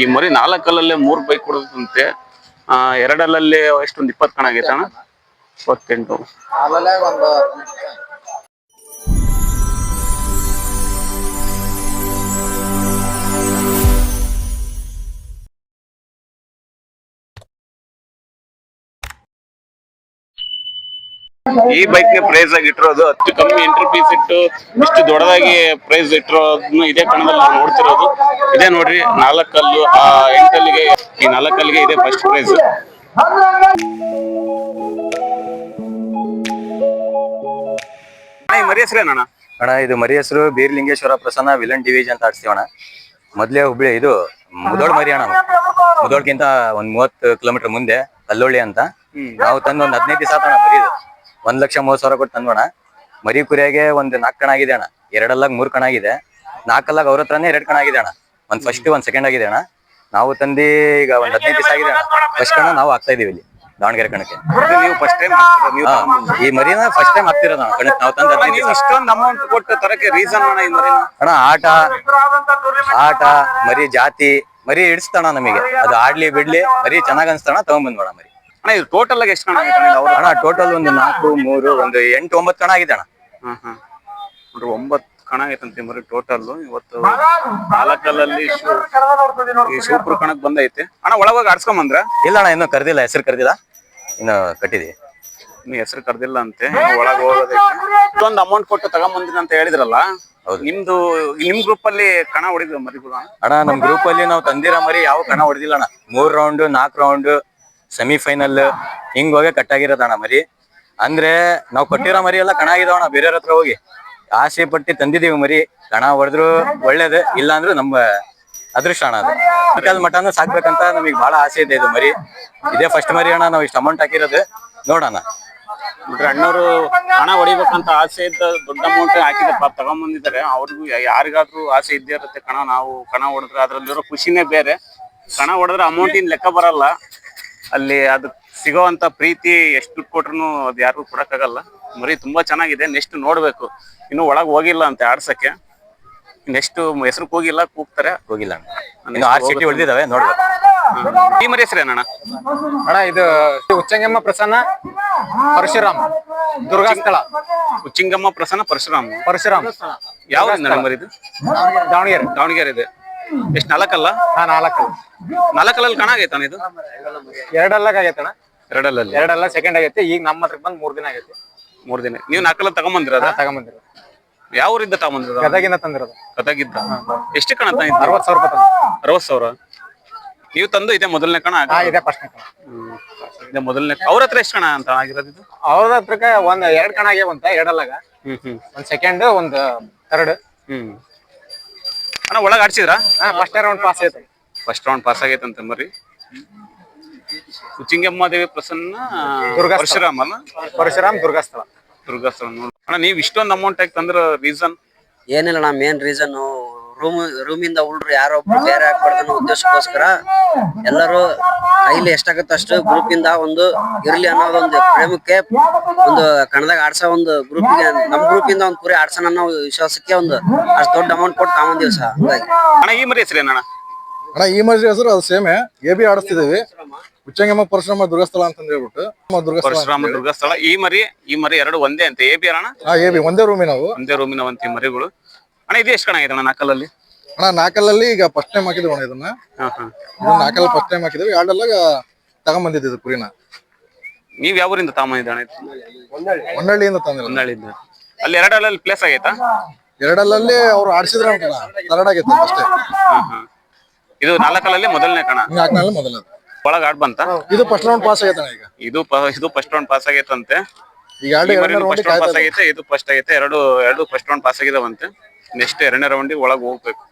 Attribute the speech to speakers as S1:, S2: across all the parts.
S1: ಈ ಮರಿ ನಾಲ್ಕಲ್ಲೇ ಮೂರ್ ಬೈಕ್ ಕೊಡುತ್ತಂತೆ ಆ ಎರಡಲ್ಲೇ ಎಷ್ಟೊಂದು ಇಪ್ಪತ್ತು ಕಣ ಆಗೈತಣ್ಣ ಇಪ್ಪತ್ತೆಂಟು. ಈ ಬೈಕ್ಗೆ ಪ್ರೈಸ್ ಆಗಿ ಇಟ್ಟಿರೋದು ಅತಿ ಕಮ್ಮಿ ಎಂಟ್ರಿ ಫೀಸ್ ಇಟ್ಟು ಇಷ್ಟು ದೊಡ್ಡದಾಗಿ ಪ್ರೈಸ್ ಇಟ್ಟಿರೋದನ್ನ ಇದೇ ಕಣದಲ್ಲಿ ನಾವು ನೋಡ್ತಿರೋದು. ಇದೇ ನೋಡ್ರಿ ನಾಲ್ಕಲ್ಲು ಆ ಎಂಟಲ್ಲಿಗೆ ಈ ನಾಲ್ಕಲ್ಲಿಗೆ ಇದೆ ಫಸ್ಟ್ ಪ್ರೈಸ್ ಮರಿ ಹೆಸರೇನಣ್ಣ
S2: ಅಣ್ಣ? ಇದು ಮರಿ ಹೆಸರು ಬೀರ್ಲಿಂಗೇಶ್ವರ ಪ್ರಸನ್ನ ವಿಲನ್ ಡಿವಿಜ್ ಅಂತ ಆಡ್ಸ್ತೀವಣ್ಣ ಮೊದ್ಲೇ ಹುಬ್ಳಿ ಇದು ಮುದೋಳ್ ಮರಿ ಅಣ್ಣ ಮುದೋಳ್ಕಿಂತ ಒಂದ್ ಮೂವತ್ತು ಕಿಲೋಮೀಟರ್ ಮುಂದೆ ಕಲ್ಲೋಳಿ ಅಂತ. ನಾವು ತಂದು ಒಂದ್ ಹದಿನೈದು ದಿವಸ ಆತಣ್ಣ ಮರಿ ಇದು. ಒಂದ್ ಲಕ್ಷ ಮೂವತ್ ಸಾವಿರ ಕೊಟ್ಟು ತಂದೋಣ ಮರಿ ಕುರಿಯಾಗೆ ಒಂದ್ ನಾಲ್ಕು ಕಣ ಆಗಿದೆ ಅಣ್ಣ. ಎರಡಲ್ಲಾಗ ಮೂರ್ ಕಣ ಆಗಿದೆ. ನಾಲ್ಕಲ್ಲಾಗ ಅವ್ರ ಹತ್ರನೇ ಎರಡ್ ಕಣ ಆಗಿದೆ ಅಣ್ಣ. ಒಂದ್ ಫಸ್ಟ್ ಒಂದ್ ಸೆಕೆಂಡ್ ಆಗಿದೆ ಅಣ್ಣ. ನಾವು ತಂದಿ ಈಗ ಒಂದ್ ಹದಿನೈದು ದಿವಸ ಆಗಿದೆ ಅಣ್ಣ. ಫಸ್ಟ್ ಕಣ ನಾವು ಹಾಕ್ತಾ ಇದೀವಿ ಇಲ್ಲಿ ದಾವಣಗೆರೆ ಕಣಕ್ಕೆ.
S1: ನೀವು ಫಸ್ಟ್ ಟೈಮ್ ನೀವು
S2: ಈ ಮರಿನ ಫಸ್ಟ್ ಟೈಮ್ ಆಗ್ತಿರೋದು ಅಣ್ಣ. ಕಣಕ್ಕೆ ನಾವು ತಂದ ಹದಿನೈದು
S1: ನೀವು
S2: ದಿವಸ
S1: ಇಷ್ಟೊಂದು ಅಮೌಂಟ್ ಕೊಟ್ಟು ತರಕ್ಕೆ ರೀಸನ್ ಅಣ್ಣ ಈ ಮರಿನ?
S2: ಅಣ್ಣ ಆಟ ಆಟ ಮರಿ ಜಾತಿ ಮರಿ ಇಡಿಸ್ತಣ ನಮಗೆ. ಅದು ಆಡ್ಲಿ ಬಿಡ್ಲಿ ಮರಿ ಚೆನ್ನಾಗ್ ಅನ್ಸ್ತಣ ತಗೊಂಬಂದ್ಬೇಡ ಮರಿ.
S1: ಅಣ್ಣ ಇದು ಟೋಟಲ್ ಆಗಿ ಎಷ್ಟು ಕಣ ಅಣ್ಣ? ಅವ್ರು
S2: ಅಣ್ಣ ಟೋಟಲ್ ಒಂದು ನಾಲ್ಕು ಮೂರು ಒಂದು ಎಂಟು ಒಂಬತ್ತು ಕಣ ಆಗಿದೆ ಅಣ್ಣ.
S1: ಹ್ಮ್ ಹ್ಮ್. ನೋಡ್ರಿ ಒಂಬತ್ತು ಕಣ ಆಗೈತಂತೆ ಮರಿ ಟೋಟಲ್ ಇವತ್ತು ನಾಲ್ಕಲ್ಲಿ ಈ ಸೂಪರ್ ಕಣಕ್ ಬಂದೈತೆ. ಅಣ್ಣ ಒಳಗೋಗಿ ಆಡ್ಸ್ಕೊಂಬಂದ್ರ?
S2: ಇಲ್ಲ ಅಣ್ಣ ಇನ್ನೂ ಕರ್ದಿಲ್ಲ ಹೆಸರು ಕರ್ದಿಲ್ಲ. ಇನ್ನು ಕಟ್ಟಿದೀವಿ.
S1: ನೀ ಹೆಸರು ಕರ್ದಿಲ್ಲ ಅಂತೆ ಒಳಗೆ ಹೋಗೋದೈತೆ. ಇಷ್ಟೊಂದು ಅಮೌಂಟ್ ಕೊಟ್ಟು ತಗೊಂಬಂದಿನ ಅಂತ ಹೇಳಿದ್ರಲ್ಲ
S2: ಹೌದು.
S1: ನಿಮ್ದು ನಿಮ್ ಗ್ರೂಪ್ ಅಲ್ಲಿ ಕಣ ಹೊಡಿದ್ರು ಮರಿ ಅಣ್ಣ?
S2: ಅಣ್ಣ ನಮ್ ಗ್ರೂಪ್ ಅಲ್ಲಿ ನಾವು ತಂದಿರೋ ಮರಿ ಯಾವ ಕಣ ಹೊಡೆದಿಲ್ಲ ಅಣ್ಣ. ಮೂರ್ ರೌಂಡ್ ನಾಲ್ಕು ರೌಂಡ್ ಸೆಮಿಫೈನಲ್ ಹಿಂಗ್ ಹೋಗಿ ಕಟ್ಟಾಗಿರೋದಣ್ಣ ಮರಿ. ಅಂದ್ರೆ ನಾವ್ ಕೊಟ್ಟಿರೋ ಮರಿ ಎಲ್ಲ ಕಣ ಆಗಿದಾವಣ ಬೇರೆಯವ್ರ ಹತ್ರ ಹೋಗಿ. ಆಸೆ ಪಟ್ಟಿ ತಂದಿದೀವಿ ಮರಿ. ಕಣ ಹೊಡೆದ್ರು ಒಳ್ಳೇದು ಇಲ್ಲ ಅಂದ್ರೆ ನಮ್ಮ ಅದೃಷ್ಟ ಅಣ್ಣ ಅದು. ಮಠ ಅಂದ್ರೆ ಸಾಕ್ಬೇಕಂತ ನಮಗೆ ಬಹಳ ಆಸೆ ಇದೆ ಇದು ಮರಿ. ಇದೇ ಫಸ್ಟ್ ಮರಿ ಅಣ್ಣ, ನಾವು ಇಷ್ಟು ಅಮೌಂಟ್ ಹಾಕಿರೋದು. ನೋಡೋಣ
S1: ಅಣ್ಣವರು ಹಣ ಹೊಡಿಬೇಕಂತ ಆಸೆ ಇದ್ದ ದೊಡ್ಡ ಅಮೌಂಟ್ ಹಾಕಿದ ಪಾಪ ತಗೊಂಬಂದಿದ್ದಾರೆ. ಅವ್ರಿಗೂ ಯಾರಿಗಾದ್ರೂ ಆಸೆ ಇದ್ದೇ ಇರುತ್ತೆ ಕಣ. ನಾವು ಕಣ ಹೊಡೆದ್ರೆ ಅದ್ರಲ್ಲಿರೋ ಖುಷಿನೇ ಬೇರೆ. ಕಣ ಹೊಡೆದ್ರೆ ಇನ್ ಲೆಕ್ಕ ಬರಲ್ಲ. ಅಲ್ಲಿ ಅದು ಸಿಗೋವಂತ ಪ್ರೀತಿ ಎಷ್ಟು ದುಡ್ಡು ಕೊಟ್ರು ಅದು ಯಾರಿಗೂ ಕೊಡಕ್ಕಾಗಲ್ಲ. ಮರಿ ತುಂಬಾ ಚೆನ್ನಾಗಿದೆ ನೆಕ್ಸ್ಟ್ ನೋಡ್ಬೇಕು. ಇನ್ನು ಒಳಗ್ ಹೋಗಿಲ್ಲ ಅಂತ ಆಡ್ಸಕ್ಕೆ. ನೆಕ್ಸ್ಟ್ ಹೆಸರು ಹೋಗಿಲ್ಲ ಕೂಗ್ತಾರೆ.
S2: ಹೋಗಿಲ್ಲ ಅಣ್ಣ ಇನ್ನು ಆರ್ ಸಿಟಿ ಉಳಿದಿದಾವೆ ನೋಡ್ಬೇಕು.
S1: ಈ ಮರಿ ಹೆಸರೇನಣ್ಣ
S3: ಅಣ್ಣ ಇದು ಉಚ್ಚಂಗಮ್ಮ ಪ್ರಸನ್ನ ಪರಶುರಾಮ್. ದುರ್ಗಾಸ್ಥಳ.
S1: ಉಚ್ಚಿಂಗಮ್ಮ ಪ್ರಸನ್ನ ಪರಶುರಾಮ್.
S3: ಪರಶುರಾಮ್.
S1: ಯಾವ ಮರಿದು?
S3: ದಾವಣಗೆರೆ.
S1: ದಾವಣಗೆರೆ. ಇದೆ ಎಷ್ಟು ನಾಲ್ಕಲ್ಲ?
S3: ಹಾ ನಾಲ್ಕು
S1: ನಾಲ್ಕಲ್ಲಲ್ಲಿ ಕಣ ಆಗೈತಾನ ಇದು?
S3: ಎರಡಲ್ಲಾಗ ಆಗೈತೆ ಅಣ್ಣ?
S1: ಎರಡಲ್ಲಲ್ಲಿ.
S3: ಎರಡಲ್ಲ ಸೆಕೆಂಡ್ ಆಗೈತೆ. ಈಗ ನಮ್ಮ ಹತ್ರಕ್ಕೆ ಬಂದು ಮೂರ್ ದಿನ ಆಗೈತೆ.
S1: ಮೂರ್ ದಿನ. ನೀವು ನಾಲ್ಕಲ್ಲ ತಗೊಂಬಂದಿರದ
S3: ತಗೊಂಬಂದಿರೋದು.
S1: ಯಾವ ಊರಿಂದ ತಗೊಂಬಂದಿರದ?
S3: ಗದಗಿಂದ ತಂದಿರೋದು.
S1: ಗದಗಿದ್ದ ಎಷ್ಟು ಕಣ ತಂದಿದ್ದು
S3: ಅರವತ್ ಸಾವಿರ ರೂಪಾಯಿ ತಂದು
S1: ಅರವತ್ ಸಾವಿರ? ನೀವು ತಂದು ಇದೆ ಮೊದಲನೇ ಕಣ
S3: ಹಾ ಇದೆ ಫಸ್ಟ್
S1: ಹ್ಮ್. ಇದೆ ಮೊದಲನೇ ಅವ್ರ ಹತ್ರ ಎಷ್ಟು ಕಣ ಅಂತ ಆಗಿರೋದು ಇದು?
S3: ಅವ್ರ ಹತ್ರಕ್ಕೆ ಒಂದ್ ಎರಡ್ ಕಣ ಆಗ್ಯಾವಂತ ಎರಡಲ್ಲಾಗ.
S1: ಹ್ಮ್ ಹ್ಮ್.
S3: ಒಂದ್ ಸೆಕೆಂಡ್ ಒಂದ್ ಥರ್ಡ್
S1: ಹ್ಮ್. ಅಣ್ಣ ಒಳಗೆ ಆಡ್ಸಿದ್ರಾ?
S3: ಹಾ ಫಸ್ಟ್ ರೌಂಡ್ ಪಾಸ್ ಆಯ್ತು.
S1: ಫಸ್ಟ್ ರೌಂಡ್ ಪಾಸ್ ಆಗೈತಂತೆ ಮರಿ ಉಚ್ಚಿಂಗಮ್ಮ ದೇವಿ ಪ್ರಸನ್ನ
S3: ದುರ್ಗಾಸ್ಥಳ.
S1: ಪರಶುರಾಮ್ ಅಲ್ಲ?
S3: ಪರಶುರಾಮ್ ದುರ್ಗಾಸ್ಥಳ.
S1: ದುರ್ಗಾಸ್ಥಳ ನೋಡಿ. ಅಣ್ಣ ನೀವು ಇಷ್ಟೊಂದು ಅಮೌಂಟ್ ಆಗಿ ತಂದ್ರ ರೀಸನ್
S4: ಏನಿಲ್ಲ ನಾ ಮೇನ್ ರೀಸನ್ ರೂಮ್ ರೂಮಿಂದ ಉಳ್ರು ಯಾರೋ ಬೇರೆ ಹಾಕ್ಬಾರ್ದು ಅನ್ನೋ ಉದ್ದೇಶಕ್ಕೋಸ್ಕರ ಎಲ್ಲರೂ ಕೈಲಿ ಎಷ್ಟಾಗತ್ತೆ ಅಷ್ಟು ಗ್ರೂಪ್ ಇಂದ ಒಂದು ಇರ್ಲಿ ಅನ್ನೋದೊಂದು ಪ್ರೇಮಕ್ಕೆ ಒಂದು ಕಣದಾಗ ಆಡ್ಸೋ ಒಂದು ಗ್ರೂಪ್ಗೆ ನಮ್ ಗ್ರೂಪ್ ಇಂದ ಒಂದು ಕುರಿ ಆಡ್ಸೋಣ ಅನ್ನೋ ವಿಶ್ವಾಸಕ್ಕೆ ಒಂದು ಅಷ್ಟು ದೊಡ್ಡ ಅಮೌಂಟ್ ಕೊಟ್ಟು ತಗೊಂಡಿವ್ ಸಹ ಹಂಗಾಗಿ.
S1: ಅಣ್ಣ ಈ ಮರಿ ಹೆಸರೇನಣ್ಣ
S5: ಅಣ್ಣ? ಈ ಮರಿ ಹೆಸರು ಅದು ಸೇಮೆ ಎ. ಬಿ ಆಡಿಸ್ತಿದೀವಿ ಉಚ್ಚಂಗಮ್ಮ ಪರಶುರಾಮ ದುರ್ಗಸ್ಥಳ ಅಂತ ಹೇಳ್ಬಿಟ್ಟು. ನಮ್ಮ ದುರ್ಗಸ್ಥಳ
S1: ಪರಶುರಾಮ ದುರ್ಗಸ್ಥಳ. ಈ ಮರಿ ಈ ಮರಿ ಎರಡು ಒಂದೇ ಅಂತ ಎ ಬಿ ಅಣ್ಣ?
S5: ಎ ಬಿ ಒಂದೇ ರೂಮಿನವು
S1: ಒಂದೇ ರೂಮಿನ ಈ ಮರಿಗಳು. ಅಣ್ಣ ಇದು ಎಷ್ಟು ಕಣ ಆಗಿದೆ ಅಣ್ಣ ನಾಲ್ಕಲ್ಲಲ್ಲಿ?
S5: ಅಣ್ಣ ನಾಕಲ್ಲಲ್ಲಿ ಈಗ ಫಸ್ಟ್ ಟೈಮ್ ಹಾಕಿದ್ವಿ ಅಣ್ಣ ಇದನ್ನ.
S1: ಹಾ ಹಾ.
S5: ಇದು ನಾಲ್ಕಲ್ಲಿ ಫಸ್ಟ್ ಟೈಮ್ ಹಾಕಿದ್ವಿ ಎರಡಲ್ಲಾಗ ತಗೊಂಬಂದಿದ್ದು ಕುರಿನ
S1: ನೀವ್ ಯಾವ ಊರಿಂದ ತಗೊಂಬಂದಿದ್ದ ಅಣ್ಣ ಇದು?
S5: ಹೊನ್ನಳ್ಳಿಯಿಂದ ತಂದಿಲ್ಲ
S1: ಹೊನ್ನಾಳಿಯಿಂದ. ಅಲ್ಲಿ ಎರಡಲ್ಲಿ ಪ್ಲೇಸ್ ಆಗೈತಾ?
S5: ಎರಡಲ್ಲಲ್ಲಿ ಅವ್ರು ಆಡಿಸಿದ್ರೆ ತರಡ್ ಆಗೈತೆ ಅಷ್ಟೇ.
S1: ಹಾ ಹಾ. ಇದು ನಾಲ್ಕಲ್ಲಲ್ಲಿ ಮೊದಲನೇ ಕಣ?
S5: ನಾಲ್ಕನಲ್ಲಿ ಮೊದಲದು.
S1: ಒಳಗ್ ಆಡ್ ಬಂತ?
S5: ಇದು ಫಸ್ಟ್ ರೌಂಡ್ ಪಾಸ್ ಆಗೈತೆ ಅಣ್ಣ ಈಗ.
S1: ಇದು ಪ- ಇದು ಫಸ್ಟ್ ರೌಂಡ್ ಪಾಸ್ ಆಗೈತಂತೆ.
S5: ಈಗ ಎರಡು
S1: ಫಸ್ಟ್ ರೌಂಡ್ ಪಾಸ್ ಆಗೈತೆ ಇದು ಫಸ್ಟ್ ಆಗೈತೆ ಎರಡು ಎರಡು ಫಸ್ಟ್ ರೌಂಡ್ ಪಾಸ್ ಆಗಿದಾವಂತೆ. ನೆಕ್ಸ್ಟ್ ಎರಡನೇ ರೌಂಡಿಗೆ ಒಳಗ್ ಹೋಗ್ಬೇಕು.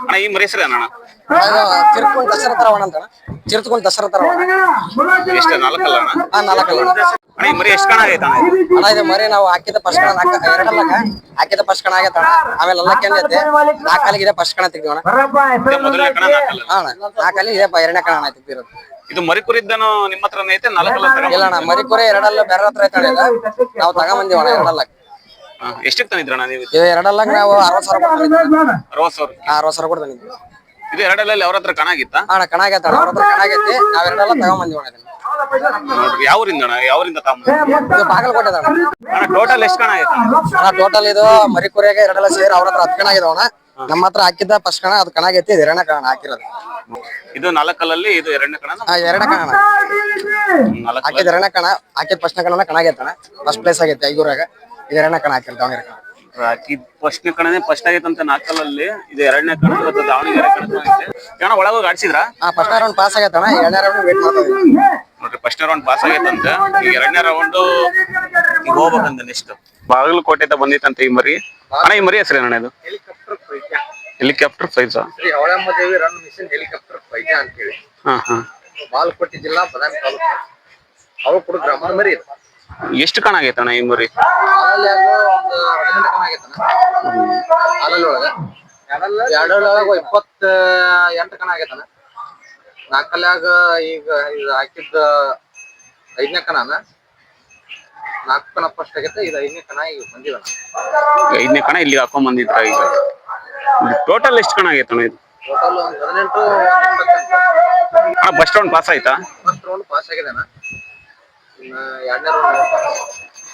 S1: ಅಣ್ಣ ಈ ಮರಿ ಹೆಸರು ಅಣ್ಣ?
S4: ಚಿರ್ತ್ಕೊಂಡ್ ದಸರಾ ತರವಣ ಅಂತ ಚಿರ್ತ್ಕೊಂಡ್ ದಸರಾ ತರವಣ
S1: ಎಷ್ಟು ನಾಲ್ಕಲ್ಲ ಅಣ್ಣ?
S4: ಹಾ ನಾಲ್ಕಲ್ಲ
S1: ಅಣ್ಣ. ಈ ಮರಿ ಎಷ್ಟು ಕಣ ಆಗೈತೆ ಅಣ್ಣ ಇದು?
S4: ಅಣ್ಣ ಇದು ಮರಿ ನಾವು ಹಾಕಿದ ಫಸ್ಟ್ ಕಣ ನಾಲ್ಕ ಎರಡಲ್ಲಾಗ ಹಾಕಿದ ಫಸ್ಟ್ ಕಣ ಆಗೈತೆ ಅಣ್ಣ. ಆಮೇಲೆ ಎಲ್ಲ ಕೆಂದೈತೆ ನಾಲ್ಕಲ್ಲಿಗೆ ಇದೆ ಫಸ್ಟ್ ಕಣ ತೆಗ್ದಿವಿ ಅಣ್ಣ.
S1: ಇದು ಮೊದಲನೇ ಕಣ ನಾಲ್ಕಲ್ಲ
S4: ಅಣ್ಣ? ನಾಲ್ಕಲ್ಲಿ ಇದೆ ಎರಡನೇ ಕಣ ಅಣ್ಣ ತೆಗ್ದಿರೋದು.
S1: ಇದು ಮರಿ ಕುರಿದ್ದನು ನಿಮ್ಮ ಹತ್ರನೇ ಐತೆ ನಾಲ್ಕಲ್ಲ
S4: ಇಲ್ಲ ಅಣ್ಣ ಮರಿ ಕುರಿ ಎರಡಲ್ಲ ಬೇರೆ ಹತ್ರ ಐತಾಳೆ ಇದು. ನಾವು ತಗೊಂಬಂದಿವಿ ಎರಡಲ್ಲಕ್ಕೆ. ಎರಡಲ್ಲ
S1: ಎಷ್ಟಕ್ಕೆ ತಂದಿದ್ರಣ್ಣ ನೀವು?
S4: ಇವು ಎರಡಲ್ಲ ನಾವು ಅರವತ್ ಸಾವಿರ ಕೊಟ್ಟು ತಂದಿದ್ವಿ
S1: ಅರವತ್ ಸಾವಿರ.
S4: ಅರವತ್ ಸಾವಿರ
S1: ಇದು ಎರಡಲ್ಲಿ ಅವ್ರ ಹತ್ರ ಕಣಾಗಿತ್ತ? ಆಗಿತ್ತಾ
S3: ಅಣ್ಣ ಕಣ ಆಗೈತೆ ಅಣ್ಣ. ಅವ್ರ ಹತ್ರ ಕಣ ನಾವ್ ಎರಡಲ್ಲ ತಗೊಂಬಂದಿವಿ ಅಣ್ಣ ಇದನ್ನ.
S1: ನೋಡ್ರಿ ಯಾವ್ರಿಂದ ಅಣ್ಣ? ಯಾವ್ರಿಂದ ತಮ್ಮ
S3: ಇದು ಬಾಗಲಕೋಟೆ ಅಣ್ಣ.
S1: ಅಣ್ಣ ಟೋಟಲ್ ಎಷ್ಟು ಕಣ ಆಗೈತೆ
S3: ಅಣ್ಣ ಟೋಟಲ್ ಇದು ಮರಿಕುರಿಯಾಗ ಎರಡಲ್ಲ ಸೇರಿ ಅವ್ರ ಹತ್ರ ಹತ್ತು ಕಣ ಆಗಿದಾವ ಅಣ್ಣ. ನಮ್ಮ ಹತ್ರ ಹಾಕಿದ್ದ ಫಸ್ಟ್ ಕಣ ಅದು ಕಣ ಆಗೈತಿ ಇದು ಎರಡನೇ ಕಣ ಹಾಕಿರೋದು.
S1: ಇದು ನಾಲ್ಕಲ್ಲಲ್ಲಿ ಇದು ಎರಡನೇ ಕಣ
S3: ಆ, ಎರಡನೇ ಕಣ ಅಣ್ಣ.
S1: ನಾಲ್ಕು
S3: ಹಾಕಿದ ಎರಡನೇ ಕಣ ಹಾಕಿದ ಫಸ್ಟ್ ಕಣ ಕಣ ಆಗೈತೆ ಅಣ್ಣ. ಫಸ್ಟ್ ಪ್ಲೇಸ್ ಆಗೈತೆ ಐಗೂರಾಗ. ಇದು ಎರಡನೇ ಕಣ ಹಾಕಿರ್ ದಾವಣಗೆರೆ ಕಣ
S1: ಹಾಕಿದ್ ಫಸ್ಟ್ನೇ ಕಣನೇ ಫಸ್ಟ್ ಆಗೈತಂತೆ ನಾಕಲಲ್ಲಿ ಇದು ಎರಡನೇ ಕಣ ಇವತ್ತು ದಾವಣಗೆರೆ ಕಣ ಐತೆ ಕಣ ಒಳಗೋಗಿ ಆಡ್ಸಿದ್ರಾ?
S3: ಹಾ ಫಸ್ಟ್ ರೌಂಡ್ ಪಾಸ್ ಆಗೈತಣ ಎರಡನೇ ರೌಂಡ್ ವೇಟ್ ಮಾಡ್ತಾ ಇದೀವಿ
S1: ನೋಡ್ರಿ ಫಸ್ಟ್ ರೌಂಡ್ ಪಾಸ್ ಆಗೈತಂತ ಈಗ ಎರಡನೇ ರೌಂಡ್ ಈಗ ಹೋಗ್ಬೇಕಂತ ನೆಕ್ಸ್ಟ್ ಬಾಗಲಕೋಟೆ ಬಂದಿತ್ತಂತ ಈ ಮರಿ. ಅಣ್ಣ ಈ ಮರಿ ಹೆಸರು ಅಣ್ಣ ಇದು? Helicopter ಫೈಜ
S3: Shri Devi run mission helicopter ಪೈಜಾ ಅಂತೇಳಿ.
S1: ಹಾ ಹಾ.
S3: ಬಾಗಲಕೋಟೆ ಜಿಲ್ಲಾ ಬದಾಮಿ ತಾಲೂಕು. ಅವರು ಕೂಡ ಗ್ರಾಮ ಮರಿ ಇದು.
S1: ಎಷ್ಟು ಕಣ ಆಗೈತೆ ಅಣ್ಣ ಈ ಮರಿ?
S3: ಎರಡರೊಳಗ ಇಪ್ಪತ್ತ ಎಂಟು ಕಣ ಆಗೈತನ ನಾಲ್ಕಲ್ಯಾಗ ಈಗ ಇದು ಹಾಕಿದ್ದ ಐದನೇ ಕಣನ ನಾಲ್ಕು ಕಣ ಫಸ್ಟ್ ಆಗೈತೆ ಇದು ಐದನೇ ಕಣ ಈಗ ಬಂದಿವನ
S1: ಐದನೇ ಕಣ ಇಲ್ಲಿ ಹಾಕೊಂಡ್ ಬಂದಿದ್ರ ಈಗ. ಟೋಟಲ್ ಎಷ್ಟು ಕಣ ಆಗೈತೆ ಅಣ್ಣ ಇದು?
S3: ಟೋಟಲ್ ಒಂದು ಹದಿನೆಂಟು
S1: ಅಣ್ಣ ಫಸ್ಟ್ ರೌಂಡ್ ಪಾಸ್ ಆಯ್ತಾ?
S3: ಬಸ್ ರೌಂಡ್ ಪಾಸ್ ಆಗಿದೆನಾ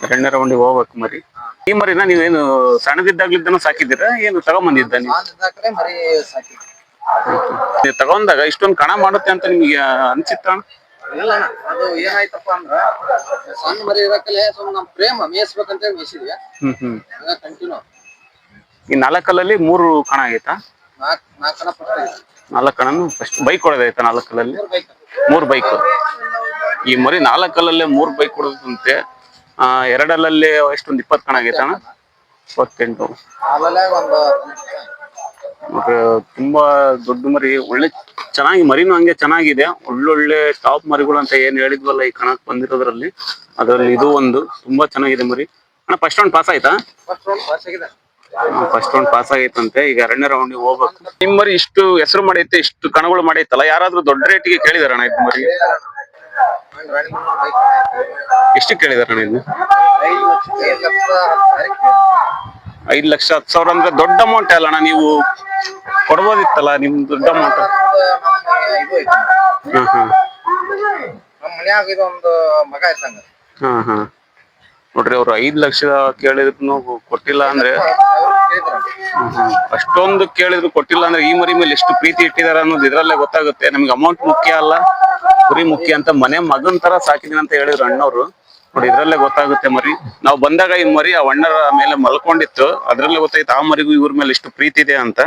S3: ಎರಡನೇ
S1: ರೌಂಡಿಗೆ ಹೋಗ್ಬೇಕು? ಮರಿ. ಈ ಮರಿನ ನೀವೇನು ಸಣ್ಣದಿದ್ದಾಗ್ಲಿದ್ದಾನು ಸಾಕಿದ್ದೀರಾ? ಏನು ತಗೊಂಬಂದಿದ್ದ ನೀವು? ನೀವು ತಗೊಂಡಾಗ ಇಷ್ಟೊಂದು ಕಣ ಮಾಡುತ್ತೆ ಅಂತ ನಿಮಗೆ ಅನ್ಸಿತ್ತ?
S3: ಇಲ್ಲ ಅದು ಏನಾಯ್ತಪ್ಪ ಅಂದ್ರ ಸಣ್ಣ ಮರಿ ಇರಕ್ಕಲೆ ಸುಮ್ಮನೆ ನಮ್ ಪ್ರೇಮ ಮೇಯಿಸ್ಬೇಕಂತ ಮೇಯಿಸಿದ್ವಿ.
S1: ಹ್ಮ್ ಹ್ಮ್.
S3: ಹಂಗ ಕಂಟಿನ್ಯೂ
S1: ಈ ನಾಲ್ಕಲ್ಲಲ್ಲಿ ಮೂರು ಕಣ ಆಗೈತಾ
S3: ನಾಲ್ಕು ನಾಲ್ಕು ಕಣ
S1: ನಾಲ್ಕು ಕಣನು ಫಸ್ಟ್ ಬೈಕ್ ಹೊಡೆದೈತಾ ನಾಲ್ಕಲ್ಲಲ್ಲಿ?
S3: ಬೈಕ್.
S1: ಮೂರು ಬೈಕ್. ಈ ಮರಿ ನಾಲ್ಕಲ್ಲಲ್ಲೇ ಮೂರು ಬೈಕ್ ಕೊಡುತ್ತಂತೆ. ಆ ಎರಡಲ್ಲಲ್ಲಿ ಎಷ್ಟೊಂದು ಇಪ್ಪತ್ತು ಕಣ ಆಗೈತೆ ಅಣ್ಣ? ಇಪ್ಪತ್ತೆಂಟು. ತುಂಬಾ ದೊಡ್ಡ ಮರಿ ಒಳ್ಳೆ ಚೆನ್ನಾಗಿ ಮರಿನೂ ಹಂಗೆ ಚೆನ್ನಾಗಿದೆ. ಒಳ್ಳೊಳ್ಳೆ ಟಾಪ್ ಮರಿಗಳು ಅಂತ ಏನ್ ಹೇಳಿದ್ವಲ್ಲ ಈ ಕಣಕ್ ಬಂದಿರೋದ್ರಲ್ಲಿ. ಅದ್ರಲ್ಲಿ ಇದು ಒಂದು ತುಂಬಾ ಚೆನ್ನಾಗಿದೆ ಮರಿ. ಅಣ್ಣ ಫಸ್ಟ್ ರೌಂಡ್ ಪಾಸ್ ಆಯ್ತಾ?
S3: ಫಸ್ಟ್ ರೌಂಡ್ ಪಾಸ್ ಆಗಿದೆ.
S1: ಫಸ್ಟ್ ರೌಂಡ್ ಪಾಸ್ ಆಗೈತಂತೆ. ಈಗ ಎರಡನೇ ರೌಂಡ್ ಹೋಗ್ಬೇಕು. ನಿಮ್ ಮರಿ ಇಷ್ಟು ಹೆಸರು ಮಾಡೈತೆ ಇಷ್ಟು ಕಣಗಳು ಮಾಡೈತಲ್ಲ ಯಾರಾದ್ರೂ ದೊಡ್ಡ ರೇಟಿಗೆ ಕೇಳಿದಾರಣ್ಣ ಇದು ಮರಿ? ಎಷ್ಟು ಕೇಳಿದಾರಣ ಇದು?
S3: ಐದು ಲಕ್ಷ, ಹತ್ತು
S1: ಸಾವಿರ ಅಂದ್ರೆ ದೊಡ್ಡ ಅಮೌಂಟ್ ಅಲ್ಲಣ್ಣ ನೀವು ಕೊಡ್ಬೋದಿತ್ತಲ್ಲ ನಿಮ್ ದೊಡ್ಡ ಅಮೌಂಟ್
S3: ನಮ್ದು ಇದು
S1: ಹಾ ಹಾ.
S3: ನಮ್ಮ ಮನ್ಯಾಗ ಇದೊಂದು ಮಗ ಇದ್ದಂಗ
S1: ಹಾ ಹಾ. ನೋಡ್ರಿ, ಅವ್ರು ಐದು ಲಕ್ಷ ಕೇಳಿದ್ರು ಕೊಟ್ಟಿಲ್ಲ ಅಂದ್ರೆ ಹ್ಮ್ ಹ್ಮ್. ಅಷ್ಟೊಂದು ಕೇಳಿದ್ರು ಕೊಟ್ಟಿಲ್ಲ ಅಂದ್ರೆ ಈ ಮರಿ ಮೇಲೆ ಎಷ್ಟು ಪ್ರೀತಿ ಇಟ್ಟಿದಾರ ಅನ್ನೋದು ಇದ್ರಲ್ಲೇ ಗೊತ್ತಾಗುತ್ತೆ. ನಮ್ಗೆ ಅಮೌಂಟ್ ಮುಖ್ಯ ಅಲ್ಲ ಕುರಿ ಮುಖ್ಯ ಅಂತ ಮನೆ ಮಗನ್ ತರ ಸಾಕಿದೀನಿ ಅಂತ ಹೇಳಿದ್ರು ಅಣ್ಣವ್ರು. ನೋಡಿ, ಇದ್ರಲ್ಲೇ ಗೊತ್ತಾಗುತ್ತೆ ಮರಿ. ನಾವು ಬಂದಾಗ ಈ ಮರಿ ಆ ಅಣ್ಣರ ಮೇಲೆ ಮಲ್ಕೊಂಡಿತ್ತು. ಅದ್ರಲ್ಲೇ ಗೊತ್ತಾಯ್ತು ಆ ಮರಿಗೂ ಇವ್ರ ಮೇಲೆ ಎಷ್ಟು ಪ್ರೀತಿ ಇದೆ ಅಂತ.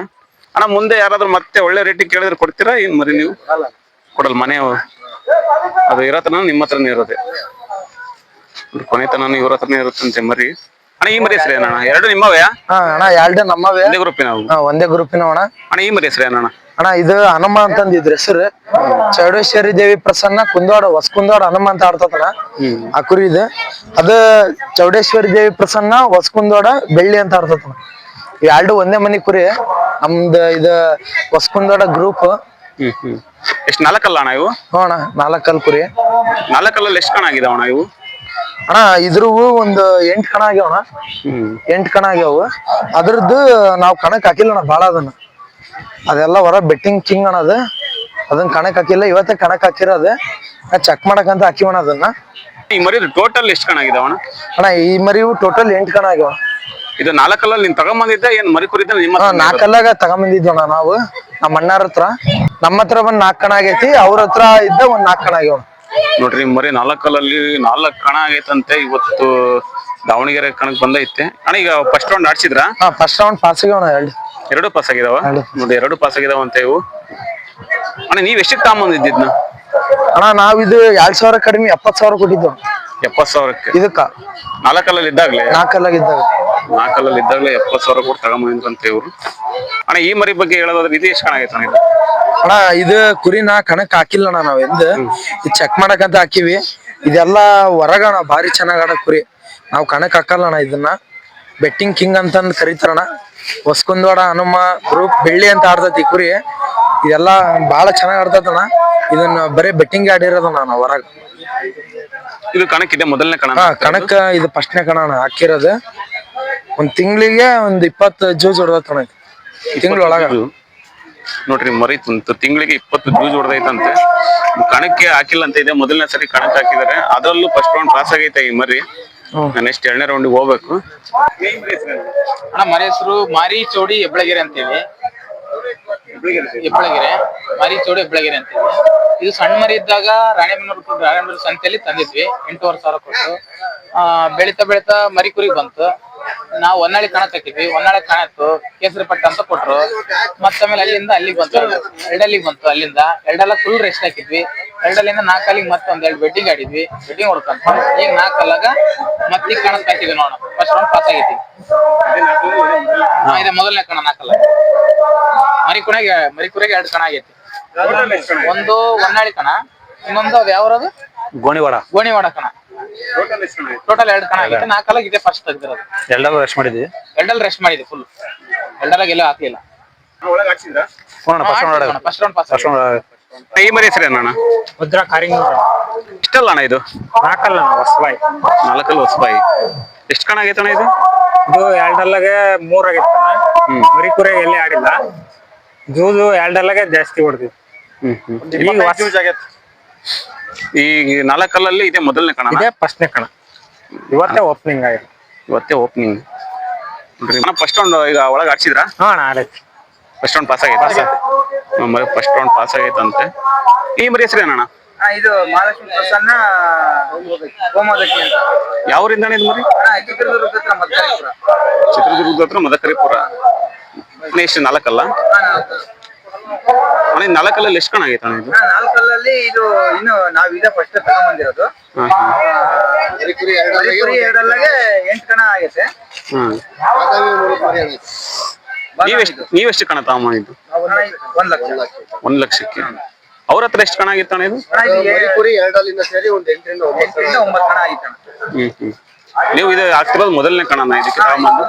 S1: ಅಣ್ಣ, ಮುಂದೆ ಯಾರಾದ್ರೂ ಮತ್ತೆ ಒಳ್ಳೆ ರೇಟಿಗೆ ಕೇಳಿದ್ರೆ ಕೊಡ್ತೀರಾ? ಏನ್ ಮರಿ ನೀವು? ಕೊಡಲ್ ಮನೆ ಅದು ಇರತನ ನಿಮ್ಮ ಹತ್ರನೇ ಇರೋದೆ. ಕೊನೆತನ ಇವ್ರ ಹತ್ರನೇ ಇರುತ್ತಂತೆ ಮರಿ. ಅಣ್ಣ ಈ ಮರಿ ಹೆಸರು ಏನಣ್ಣ ಎರಡು ನಿಮ್ಮವೇ?
S3: ಹಾ ಅಣ್ಣ ಎರಡು ನಮ್ಮವೇ.
S1: ಒಂದೇ ಗ್ರೂಪಿನ ಅವು?
S3: ಹಾ, ಒಂದೇ ಗ್ರೂಪಿನ ಅಣ್ಣ.
S1: ಅಣ್ಣ ಈ ಮರಿ ಹೆಸರು ಏನಣ್ಣ
S3: ಅಣ್ಣ ಇದು ಹನುಮ ಅಂತಂದ್ ಇದ್ರ ಹೆಸರು. ಚೌಡೇಶ್ವರಿ ದೇವಿ ಪ್ರಸನ್ನ ಕುಂದವಾಡ ಹೊಸಕುಂದವಾಡ ಹನುಮ ಅಂತ ಆಡ್ತದಣ್ಣ. ಆ ಕುರಿ ಇದು. ಅದ ಚೌಡೇಶ್ವರಿ ದೇವಿ ಪ್ರಸನ್ನ ಹೊಸಕುಂದವಾಡ ಬೆಳ್ಳಿ ಅಂತ ಆಡ್ತದಣ್ಣ. ಎರಡು ಒಂದೇ ಮನಿ ಕುರಿ. ನಮ್ದು ಇದು ಹೊಸಕುಂದವಾಡ ಗ್ರೂಪ್
S1: ಹ್ಮ್ ಹ್ಮ್. ಎಷ್ಟು ನಾಲ್ಕಲ್ಲ ಅಣ್ಣ ಇವು?
S3: ಅಣ್ಣ ನಾಲ್ಕಲ್ ಕುರಿ.
S1: ನಾಲ್ಕಲ್ಲಲ್ಲಿ ಎಷ್ಟು ಕಣ ಆಗಿದಾವ ಅಣ್ಣ ಇವು?
S3: ಅಣ್ಣ ಇದ್ರೂ ಒಂದು ಎಂಟ್ ಕಣ ಆಗ್ಯಾವಣ ಎಂಟ್ ಕಣ ಆಗ್ಯಾವ. ಅದ್ರದ್ದು ನಾವ್ ಕಣಕ್ ಹಾಕಿಲ್ಲ ಅಣ್ಣ ಬಾಳ ಅದನ್ನ. ಅದೆಲ್ಲ ಹೊರ ಬೆಟ್ಟಿಂಗ್ ಕಿಂಗ್ ಅದ. ಅದನ್ನ ಕಣಕ್ ಹಾಕಿಲ್ಲ ಇವತ್ತೇ ಕಣಕ್ ಹಾಕಿರೋದು ಚೆಕ್ ಮಾಡಕಂತ ಹಾಕಿವಣ ಅದನ್ನ.
S1: ಈ ಮರಿ ಟೋಟಲ್ ಎಷ್ಟು ಕಣ ಆಗಿದೆ ಅಣ್ಣ?
S3: ಅಣ್ಣ ಈ ಮರಿವು ಟೋಟಲ್ ಎಂಟ್ ಕಣ ಆಗ್ಯಾವ.
S1: ಇದು ನಾಲ್ಕಲ್ಲ ನೀನ್ ತಗೊಂಬಂದಿದ್ದ ಏನ್ ಮರಿ ಕುರಿತ ನಿಮ್ಮ?
S3: ನಾಲ್ಕಲ್ಲಾಗ ತಗೊಂಬಂದಿದ್ವಣ್ಣ ನಾವು. ನಮ್ಮ ಅಣ್ಣಾರ ಹತ್ರ. ನಮ್ಮ ಹತ್ರ ಒಂದ್ ನಾಲ್ಕು ಕಣ ಆಗೈತಿ ಅವ್ರ ಹತ್ರ ಇದ್ದ ಒಂದ್ ನಾಲ್ಕ್ ಕಣ ಆಗ್ಯಾವ.
S1: ನೋಡ್ರಿ ಮರಿ ನಾಲ್ಕಲ್ಲಿ ನಾಲ್ಕ್ ಕಣ ಆಗೈತಂತೆ. ಇವತ್ತು ದಾವಣಗೆರೆ ಕಣಕ್ ಬಂದೈತೆ. ಅಣ್ಣ ಈಗ ಫಸ್ಟ್ ರೌಂಡ್ ಆಡ್ಸಿದ್ರ?
S3: ಹಾ ಫಸ್ಟ್ ರೌಂಡ್ ಪಾಸ್ ಎರಡು.
S1: ಎರಡು ಪಾಸ್ ಆಗಿದಾವ. ನೋಡಿ ಎರಡು ಪಾಸ್ ಆಗಿದಾವ ಅಂತ ಇವು. ಅಣ್ಣ ನೀವ್ ಎಷ್ಟಕ್ಕೆ ತಗೊಂಬಂದಿದ್ದಿದ್ನ
S3: ಅಣ್ಣ ನಾವಿದು ಎರಡ್ ಸಾವಿರ ಕಡಿಮೆ ಎಪ್ಪತ್ ಸಾವಿರ ಕೊಟ್ಟಿದ್ವು
S1: ಎಪ್ಪತ್ ಸಾವಿರಕ್ಕೆ?
S3: ಇದಕ್ಕ.
S1: ನಾಲ್ಕಲ್ಲಿ ಇದ್ದಾಗ್ಲೇ?
S3: ನಾಲ್ಕಲ್ಲಾಗಿದ್ದಾಗ
S1: ನಾಲ್ಕಲ್ಲಲ್ಲಿ ಇದ್ದಾಗಲೇ ಎಪ್ಪತ್ತು ಸಾವಿರ ಕೊಟ್ಟು ತಗೊಂಬಂತ ಇವ್ರು ಅಣ್ಣ ಈ ಮರಿ ಬಗ್ಗೆ ಹೇಳೋದಾದ್ರೆ ಇದು ಎಷ್ಟು ಕಣಾಗೈತೆ ಅಣ್ಣ ಇದು?
S3: ಅಣ್ಣ ಇದು ಕುರಿನ ಕಣಕ್ ಹಾಕಿಲ್ಲ ಅಣ್ಣ ನಾವ್ ಎಂದ ಇದು ಚೆಕ್ ಮಾಡಕಂತ ಹಾಕಿವಿ. ಇದೆಲ್ಲ ಹೊರಗಣ ಭಾರಿ ಚೆನ್ನಾಗ್ ಅಣ್ಣ ಕುರಿ. ನಾವ್ ಕಣಕ್ ಹಾಕಲ್ಲ ಅಣ್ಣ ಇದನ್ನ. ಬೆಟ್ಟಿಂಗ್ ಕಿಂಗ್ ಅಂತಂದ್ ಕರೀತಾರಣ ಹೊಸ್ಕುಂದವಾಡ ಹನುಮ ಗ್ರೂಪ್ ಬೆಳ್ಳಿ ಅಂತ ಆಡ್ತೈತಿ ಕುರಿ. ಇದೆಲ್ಲ ಬಹಳ ಚೆನ್ನಾಗ್ ಆಡ್ತೈತಣ್ಣ. ಇದನ್ನ ಬರೀ ಬೆಟ್ಟಿಂಗ್ ಆಡಿರೋದಣ್ಣ ನಾವು ಹೊರಗ.
S1: ಇದು ಕಣಕ್ಕಿದೆ ಮೊದಲನೇ ಕಣ
S3: ಹಾ ಕಣಕ್ ಇದು ಫಸ್ಟ್ನೇ ಕಣ ಅಣ್ಣ ಹಾಕಿರೋದು. ಒಂದ್ ತಿಂಗಳಿಗೆ ಒಂದ್ ಇಪ್ಪತ್ತು ಜೂಸ್ ಹೊಡೆದತ್ತಣ್ಣ ತಿಂಗಳ ಒಳಗ.
S1: ನೋಡ್ರಿ ಮರಿ ತಿಂಗಳಿಗೆ ಇಪ್ಪತ್ತು ಜೂಜ್ ಹೊಡೆದೈತಂತೆ. ಕಣಕ್ಕೆ ಹಾಕಿಲ್ಲ ಅಂತ ಇದೆ. ಮೊದಲನೇ ಸರಿ ಕಣಕ್ ಹಾಕಿದಾರೆ ಅದರಲ್ಲೂ ಫಸ್ಟ್ ರೌಂಡ್ ಪಾಸ್ ಆಗೈತೆ ಈ ಮರಿ. ನೆಕ್ಸ್ಟ್ ಎರಡನೇ ರೌಂಡ್ ಹೋಗ್ಬೇಕು.
S6: ಅಣ್ಣ ಮರ ಹೆಸರು ಮಾರಿ ಚೌಡಿ ಹೆಬ್ಬಳಗೆರೆ ಅಂತೇಳಿ. ಹೆಬ್ಬಳಗೆರೆ. ಮರಿ ಚೌಡಿ ಹೆಬ್ಬಳಗೆರೆ ಅಂತೇಳಿ. ಇದು ಸಣ್ಣ ಮರಿ ಇದ್ದಾಗ ರಾಣೆಬೆನ್ನೂರು ರಾಣೆಬೆನ್ನೂರು ಸಂತೆಯಲ್ಲಿ ತಂದಿದ್ವಿ. ಎಂಟೂವರೆ ಸಾವಿರ ಕೊಟ್ಟು. ಆ ಬೆಳಿತಾ ಬೆಳಿತಾ ಮರಿ ಕುರಿ ಬಂತು. ನಾವು ಹೊನ್ನಾಳಿ ಕಣ ತಕ್ಕಿದ್ವಿ ಹೊನ್ನಾಳಿ ಕಾಣತ್ತು ಇತ್ತು ಕೇಸರಿ ಪಟ್ಟ ಅಂತ ಕೊಟ್ರು. ಮತ್ತ ಆಮೇಲೆ ಅಲ್ಲಿಂದ ಅಲ್ಲಿಗೆ ಬಂತು. ಎರಡಲ್ಲಿಗೆ ಬಂತು. ಅಲ್ಲಿಂದ ಎರಡೆಲ್ಲ ಫುಲ್ ರೆಸ್ಟ್ ಹಾಕಿದ್ವಿ. ಎರಡಲ್ಲಿಂದ ನಾಲ್ಕಲ್ಲಿಗೆ ಮತ್ತೆ ಒಂದ್ ಎರಡು ಬೆಡ್ಡಿಂಗ್ ಆಡಿದ್ವಿ. ಬೆಡ್ಡಿಂಗ್ ಹೊಡ್ಕಂತ ಈಗ ನಾಲ್ಕಲ್ಲಾಗ ಮತ್ತೆ ಈಗ ಕಣ ಹಾಕಿದ್ವಿ ನೋಡೋಣ. ಫಸ್ಟ್ ರೌಂಡ್ ಪಾಸ್ ಆಗೈತಿ ಇದೆ ಮೊದಲನೇ ಕಣ ನಾಲ್ಕಲ್ಲ. ಮರಿ ಕುಣೆಗೆ ಮರಿ ಕುರೆಗೆ ಎರಡು ಕಣ. ಆಗೈತಿ ಒಂದು ಹೊನ್ನಾಳಿ ಕಣ. ಇನ್ನೊಂದು ಅದು ಯಾವ್ರದು?
S7: ಗೋಣಿವಾಡ.
S6: ಗೋಣಿವಾಡ ಕಣ. ಟೋಟಲ್ ಎರಡು ಕಣ. ಆಗೈತೆ ನಾಲ್ಕಲ್ಲ ಇದೆ ಫಸ್ಟ್ ತೆಗ್ದಿರೋದು
S7: ಎಲ್ಲರೂ ರೆಸ್ಟ್ ಮಾಡಿದ್ವಿ.
S6: ಎರಡಲ್ಲಿ ರೆಸ್ಟ್ ಮಾಡಿದ್ವಿ ಫುಲ್ ಎರಡರಾಗ ಎಲ್ಲೂ ಹಾಕ್ಲಿಲ್ಲ.
S7: ಹೋಗೋಣ ಫಸ್ಟ್
S6: ಫಸ್ಟ್ ರೌಂಡ್
S1: ಈ ಮರಿ
S7: ಮುದ್ರಾ ಕಾರಿಂಗ್
S1: ಇಷ್ಟಲ್ಲ ಅಣ್ಣ ಇದು?
S7: ನಾಲ್ಕಲ್ಲ ಹೊಸಬಾಯಿ.
S1: ನಾಲ್ಕಲ್ಲಿ ಹೊಸಬಾಯಿ. ಎಷ್ಟು ಕಣ ಆಗೈತೆ ಅಣ್ಣ ಇದು?
S7: ಇದು ಎರಡಲ್ಲಾಗೆ ಮೂರ್ ಹ್ಮ್. ಮರಿ ಕುರೆ ಎಲ್ಲಿ ಆಡಿಲ್ಲ. ಜೂಜು ಎರಡಲ್ಲಾಗೆ ಜಾಸ್ತಿ ಹೊಡ್ತೀವಿ ಈಗ ಹೊಸ-
S1: ಈ ನಾಲ್ಕಲ್ಲಲ್ಲಿ ಇದೆ ಮೊದಲನೇ ಕಣ
S7: ಇದೇ ಫಸ್ಟ್ನೇ ಕಣ. ಇವತ್ತೇ ಓಪನಿಂಗ್ ಆಗಿದೆ.
S1: ಇವತ್ತೇ ಓಪನಿಂಗ್ ಫಸ್ಟ್ ರೌಂಡ್ ಈಗ ಒಳಗೆ ಆಡ್ಸಿದ್ರಾ?
S7: ಹಾ ಆಡೈತಿ
S1: ಫಸ್ಟ್ ರೌಂಡ್ ಪಾಸ್ ಆಗೈತೆ ಫಸ್ಟ್ ರೌಂಡ್ ಪಾಸ್ ಆಗೈತಂತೆ ಈ ಮರಿ ಹೆಸರು ಏನಣ್ಣ?
S6: ಇದು ಮಹಾಲಕ್ಷ್ಮಿ ಪ್ರಸನ್ನ ಹೋಮೋದಕ್ಕೆ ಅಂತ.
S1: ಯಾವರಿಂದ ಇದು ಮರಿ?
S6: ಚಿತ್ರದುರ್ಗ ಹತ್ರ ಮದ್ದರಾಯಪುರ
S1: ಚಿತ್ರದುರ್ಗದ ಹತ್ರ ಮದಕರಿಪುರ. ಎಷ್ಟು ನಾಲ್ಕಲ್ಲ? ಅಣ್ಣ ನಾಲ್ಕಲ್ಲಿ ನಾಲ್ಕಲ್ಲಲ್ಲಿ ಎಷ್ಟು ಕಣ ಆಗೈತೆ ಅಣ್ಣ ಇದು?
S6: ನಾಲ್ಕಲ್ಲಲ್ಲಿ ಇದು ಇನ್ನು ನಾವ್ ಇದೇ ಫಸ್ಟ್ ತಗೊಂಬಂದಿರೋದು
S1: ಹಾ, ಹಾ.
S6: ಮರಿಕುರಿ ಎರಡಲ್ಲಾಗೆ ಎಂಟು ಕಣ ಆಗೈತೆ.
S1: ಹ್ಮ್ ನೀವೆಷ್ಟು ನೀವೆಷ್ಟು ಕಣ ತಗೊಂಬಂದಿದ್ದು
S6: ಒಂದ್ ಲಕ್ಷ.
S1: ಒಂದ್ ಲಕ್ಷಕ್ಕೆ. ಅವ್ರ ಹತ್ರ ಎಷ್ಟು ಕಣ ಆಗಿತ್ತು ಅಣ್ಣ ಇದು?
S6: ಎರಡಲ್ಲಿಂದ ಸೇರಿ ಒಂದ್ ಎಂಟರಿಂದ ಎಂಟರಿಂದ ಒಂಬತ್ತು ಕಣ ಆಗಿತ್ತು
S1: ಹ್ಮ್ ಹ್ಮ್. ನೀವು ಇದು ಆಗ್ತಿರೋದು ಮೊದಲನೇ ಕಣನ ಇದಕ್ಕೆ ತಗೊಂಬಂದು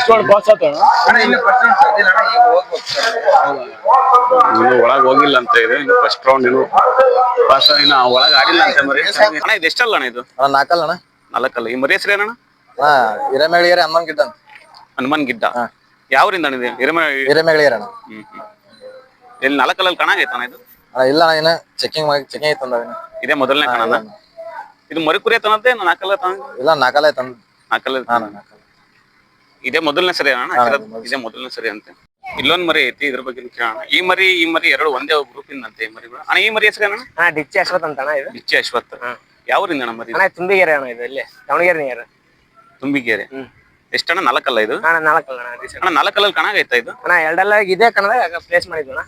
S6: ಸದ್ದಿಲ್ಲ ಅಣ್ಣ ಈಗ ಹೋಗ್ಬೇಕು
S1: ಇನ್ನು ಒಳಗ್ ಹೋಗಿಲ್ಲ ಅಂತ ಇದೆ ಇನ್ನು ಫಸ್ಟ್ ರೌಂಡ್ ಇನ್ನು ಪಾಸ್ ಇನ್ನು ಒಳಗ್ ಆಡಿಲ್ಲ ಅಂತ ಮರಿ ಅಣ್ಣ ಇದು ಎಷ್ಟಲ್ಲ ಅಣ್ಣ ಇದು?
S5: ಅಣ್ಣ ನಾಲ್ಕಲ್ಲ ಅಣ್ಣ.
S1: ನಾಲ್ಕಲ್ಲ. ಈ ಮರಿ ಹೆಸರು ಏನಣ್ಣ?
S5: ಹಾ ಹಿರೇಮೇಳಿಗೆರೆ ಹನುಮಾನ್ ಗಿಡ್ಡ ಅಂತ.
S1: ಹನುಮಾನ್ ಗಿಡ್ಡ? ಯಾವ್ರಿಂದ ಅಣ್ಣ ಇದು? ಹಿರೇಮ
S5: ಹಿರೇಮೇಳಿಗೆರೆ ಅಣ್ಣ.
S1: ಹ್ಮ್ ಹ್ಮ್. ಎಲ್ಲಿ ನಾಲ್ಕಲ್ಲಲ್ಲಿ ಕಣ ಆಗೈತಣ್ಣ ಇದು?
S5: ಅಣ್ಣ ಇಲ್ಲ ಅಣ್ಣ ಇನ್ನ ಚೆಕಿಂಗ್ ಮಾಡಿ ಚೆಕಿಂಗ್ ಐತಂದ
S1: ಇದೇ ಮೊದಲನೇ ಕಣನ? ಇದು ಮರಿ ಕುರಿ ತನತ್ತೆ ನಾಲ್ಕಲ್ಲ ತನ?
S5: ಇಲ್ಲ ನಾಲ್ಕಲ್ಲ ನಾಕಲ್ಲ
S1: ನಾಲ್ಕಲ್ಲ ಇದೇ ಮೊದಲನೇ ಸರಿ ಅಣ್ಣ ಹಾಕಿರೋದು? ಇದೇ ಮೊದಲನೇ ಸರಿ ಅಂತೆ. ಇಲ್ಲೊಂದ್ ಮರಿ ಐತಿ ಇದ್ರ ಬಗ್ಗೆ ಕೇಳೋಣ. ಈ ಮರಿ ಈ ಮರಿ ಎರಡು ಒಂದೇ ಗ್ರೂಪ್ ಇಂದಂತೆ ಈ ಮರಿಗಳು. ಅಣ್ಣ ಈ ಮರಿ ಹೆಸರು ಅಣ್ಣ
S7: ಹಾ ಡಿಚ್ಚಿ ಅಶ್ವತ್ ಅಂತ ಅಣ್ಣ ಇದು.
S1: ಬಿಚ್ಚಿ ಅಶ್ವತ್ಥ ಯಾವ್ರಿಂದ ಅಣ್ಣ ಮರಿ ಇದು?
S7: ಅಣ್ಣ ತುಂಬಿಗೆರೆ ಅಣ್ಣ ಇದು ಇಲ್ಲಿ ದಾವಣಗೆರೆ ನೀರು.
S1: ತುಂಬಿಗೆರೆ. ಎಷ್ಟಣ್ಣ ನಾಲ್ಕಲ್ಲ ಇದು?
S7: ಅಣ್ಣ ನಾಲ್ಕಲ್ಲ ಅಣ್ಣ ರೀಸೆಂಟ್
S1: ಅಣ್ಣ ನಾಲ್ಕಲ್ಲಲ್ಲಿ ಇದು?
S7: ಅಣ್ಣ ಎರಡಲ್ಲ ಇದೇ ಕಣದಾಗ ಪ್ಲೇಸ್ ಮಾಡಿದ್ವಿ ಅಣ್ಣ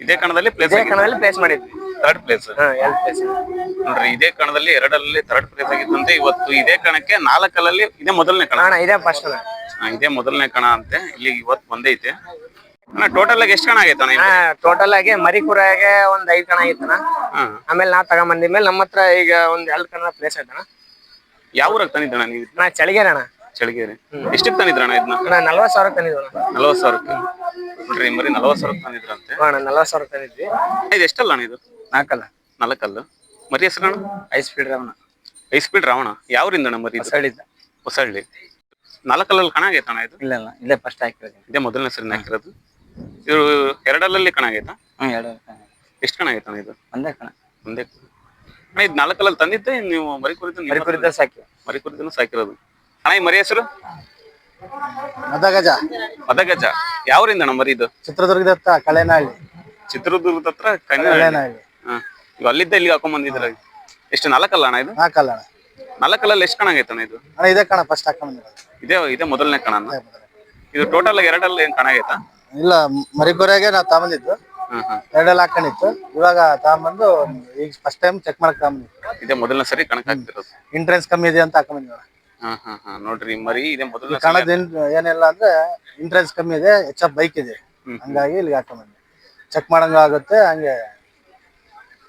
S1: ಇದೇ ಕಣದಲ್ಲಿ ಪ್ಲೇಸ್
S7: ಇದೇ ಕಣದಲ್ಲಿ ಪ್ಲೇಸ್ ಮಾಡಿದ್ವಿ.
S1: ಥರ್ಡ್ ಪ್ಲೇಸ್
S7: ಹಾ ಎರಡು ಪ್ಲೇಸ್
S1: ನೋಡ್ರಿ ಇದೇ ಕಣದಲ್ಲಿ ಎರಡಲ್ಲಿ ಥರ್ಡ್ ಪ್ಲೇಸ್ ಆಗಿತ್ತಂತೆ. ಇವತ್ತು ಇದೇ ಕಣಕ್ಕೆ ನಾಲ್ಕಲ್ಲಿ ಇದೇ ಮೊದಲನೇ ಕಣ.
S7: ಅಣ್ಣ ಇದೇ ಫಸ್ಟ್
S1: ಹಾ, ಇದೇ ಮೊದಲನೇ ಕಣ ಅಂತೆ. ಇಲ್ಲಿ ಇವತ್ತು ಬಂದೈತೆ. ಅಣ್ಣ ಟೋಟಲ್ ಆಗಿ ಎಷ್ಟು ಕಣ ಆಗೈತೆ ಅಣ್ಣ
S7: ಹಾ ಟೋಟಲ್ ಆಗಿ ಮರಿ ಕುರಾಗೆ ಒಂದ್ ಐದ್ ಕಣ ಆಗಿತ್ತಣ್ಣ.
S1: ಆಮೇಲೆ
S7: ಆಮೇಲೆ ನಾವ್ ತಗೊಂಬಂದಿದ್ಮೇಲೆ ನಮ್ಮ ಹತ್ರ ಈಗ ಒಂದ್ ಎರಡ್ ಕಣ ಪ್ಲೇಸ್ ಆಯ್ತಣ್ಣ.
S1: ಯಾವ ಊರಾಗ ತಂದಿದ್ದಣ್ಣ ನೀವು?
S7: ಚಳಿಗೆರೆ ಅಣ್ಣ.
S1: ಚಳಿಗೇರಿ. ಎಷ್ಟಕ್ಕೆ ತಂದಿದ್ರಣ್ಣ ಇದನ್ನ
S7: ಅಣ್ಣ ನಲ್ವತ್ತು ಸಾವಿರ ತಂದಿದ್ವಿ ಅಣ್ಣ.
S1: ನಲವತ್ತು ಸಾವಿರಕ್ಕೆ? ನೋಡ್ರಿ ಮರಿ ನಲವತ್ತು ಸಾವಿರ ತಂದಿದ್ರಂತೆ
S7: ಹ್ಞೂ ಅಣ್ಣ ನಲ್ವತ್ತು ಸಾವಿರ ತಂದಿದ್ವಿ.
S1: ಇದು ಎಷ್ಟಲ್ಲ ಅಣ್ಣ ಇದು?
S7: ನಾಲ್ಕಲ್ಲ.
S1: ನಾಲ್ಕಲ್ಲ. ಮರಿ ಹೆಸರು ಅಣ್ಣ
S7: I speed Ravana.
S1: I speed Ravana. ಯಾವ್ರಿಂದ ಅಣ್ಣ ಮರಿ
S7: ಹೊಸಳ್ಳಿದ್ದ
S1: ಹೊಸಳ್ಳಿ. ನಾಲ್ಕಲ್ಲಲ್ಲಿ ಕಣ ಆಗೈತೆ ಅಣ್ಣ ಇದು?
S7: ಇಲ್ಲ ಇಲ್ಲ ಇಲ್ಲೇ ಫಸ್ಟ್ ಹಾಕಿರೋದು.
S1: ಇದೇ ಮೊದಲನೇ ಸರಿ ಹಾಕಿರೋದು. ಇದು ಎರಡಲ್ಲಲ್ಲಿ ಕಣ ಆಗೈತಾ?
S7: ಹ್ಞೂ ಎರಡು
S1: ಎಷ್ಟು ಕಣ ಆಗೈತೆ ಅಣ್ಣ ಇದು?
S7: ಒಂದೇ ಕಣ.
S1: ಒಂದೇ ಅಣ್ಣ ಇದು ನಾಲ್ಕಲ್ಲಲ್ಲಿ ತಂದಿದ್ದೆ ನೀವು ಮರಿ ಕುರಿತು
S7: ಮರಿ ಕುರಿತ ಸಾಕಿ
S1: ಮರಿ ಕುರಿತನ ಸಾಕಿರೋದು. ಅಣ್ಣ ಈ ಮರಿ ಹೆಸರು?
S5: ಮದಗಜ.
S1: ಮದಗಜ. ಯಾವ್ರಿಂದ ಅಣ್ಣ ಮರಿ ಇದು?
S5: ಚಿತ್ರದುರ್ಗದ ಹತ್ರ ಕಳೆನಹಳ್ಳಿ.
S1: ಚಿತ್ರದುರ್ಗದ ಹತ್ರ
S5: ಕಳೆನಹಳ್ಳಿ.
S1: ಹಾ. ಈಗ ಅಲ್ಲಿದ್ದ ಇಲ್ಲಿಗೆ ಹಾಕೊಂಡ್ ಬಂದಿದ್ರ ಎಷ್ಟು ನಾಲ್ಕಲ್ಲ ಅಣ್ಣ ಇದು?
S5: ನಾಲ್ಕಲ್ಲ ಅಣ್ಣ.
S1: ನಾಲ್ಕಲ್ಲಲ್ಲಿ ಎಷ್ಟು ಕಣ ಆಗೈತೆ ಅಣ್ಣ ಇದು?
S5: ಅಣ್ಣ ಇದೇ ಕಣ ಫಸ್ಟ್ ಹಾಕೊಂಡ್
S1: ಇದೇ ಇದೇ ಮೊದಲನೇ ಕಣ ಇದು ಟೋಟಲ್ ಎರಡಲ್ಲಿ ಏನ್ ಕಣ ಆಗೈತಾ?
S5: ಇಲ್ಲ ಮರಿಕೊರೆಗೆ ನಾವು
S1: ಹ್ಮ್
S5: ಎರಡೆಲ್ಲ ಹಾಕೊಂಡಿತ್ತು. ಇವಾಗ ತಗೊಂಬಂದು ಈಗ ಫಸ್ಟ್ ಟೈಮ್ ಚೆಕ್ ಮಾಡಕ್ ತಗೊಂಬಂದಿದ್ದು.
S1: ಇದೇ ಮೊದಲನೇ ಸರಿ ಕಣಕ್ ಹಾಕ್ತಿರೋದು
S5: ಇಂಟ್ರೆನ್ಸ್ ಕಮ್ಮಿ ಇದೆ ಅಂತ ಹಾಕೊಂಬಂದಿದ್ದು
S1: ಹಾ ಹಾ ಹಾ. ನೋಡ್ರಿ ಮರಿ ಇದೆ ಮೊದಲನೇ
S5: ಕಣದ ಏನಿಲ್ಲ ಅಂದ್ರೆ ಇಂಟ್ರೆನ್ಸ್ ಕಮ್ಮಿ ಇದೆ ಎಚ್ ಎಫ್ ಬೈಕ್ ಇದೆ. ಹಂಗಾಗಿ ಇಲ್ಲಿಗೆ ಹಾಕೊಂಬಂದಿ ಚೆಕ್ ಮಾಡಂಗ ಆಗುತ್ತೆ ಹಂಗೆ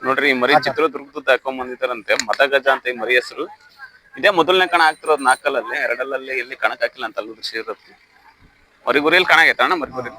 S1: ನೋಡ್ರಿ ಈ ಮರಿ ಚಿತ್ರದುರ್ಗದ ಹಾಕೊಂಡ್ ಬಂದಿದ್ದಾರಂತೆ. ಮದಗಜ ಅಂತ ಈ ಮರಿ ಹೆಸರು. ಇದೇ ಮೊದಲನೇ ಕಣ ಆಗ್ತಿರೋದು ನಾಲ್ಕಲ್ಲಲ್ಲಿ ಎರಡಲ್ಲಲ್ಲಿ ಎಲ್ಲಿ ಕಣಕ್ ಹಾಕಿಲ್ಲ ಅಂತ ಅಲ್ಲೂ ದೃಶ್ಯ ಇರುತ್ತೆ. ಮರಿಗುರಿಯಲ್ಲಿ ಕಣ ಆಗೈತೆ ಅಣ್ಣ ಮರಿಗುರಿ